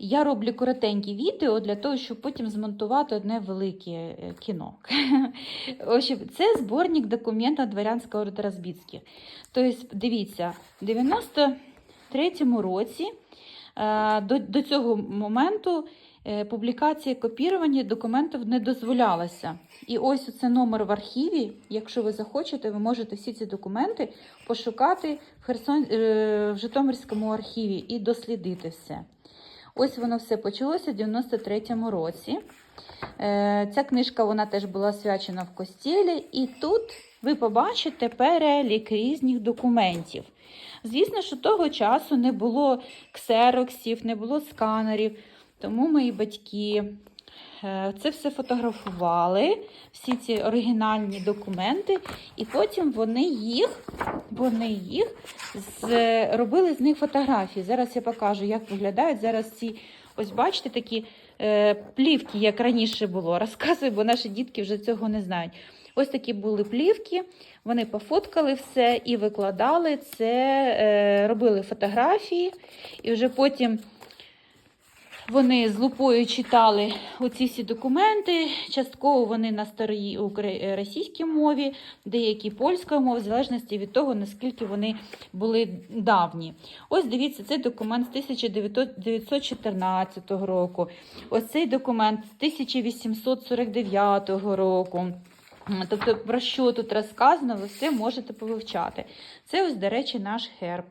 Я роблю коротенькі відео для того, щоб потім змонтувати одне велике е, кіно. Це зборник документів дворянського роду. Тобто, дивіться, в 93-му році е, до, цього моменту е, публікація копірування документів не дозволялася. І ось це номер в архіві. Якщо ви захочете, ви можете всі ці документи пошукати в Житомирському архіві і дослідити все. Ось воно все почалося в 93-му році. Е, Ця книжка вона теж була свячена в костілі, і тут ви побачите перелік різних документів. Звісно, що того часу не було ксероксів, не було сканерів, тому мої батьки це все фотографували, всі ці оригінальні документи, і потім вони їх, вони їх з, робили з них фотографії. Зараз я покажу, як виглядають зараз ці. Ось бачите такі е, плівки, як раніше було. Розказую, бо наші дітки вже цього не знають. Ось такі були плівки, вони пофоткали все і викладали це, е, робили фотографії, і вже потім вони з лупою читали оці всі документи. Частково вони на старій укра- російській мові, деякі польською мовою, в залежності від того, наскільки вони були давні. Ось дивіться, цей документ з 1914 року. Ось цей документ з 1849 року. Тобто, про що тут розказано, ви все можете повивчати. Це ось, до речі, наш герб.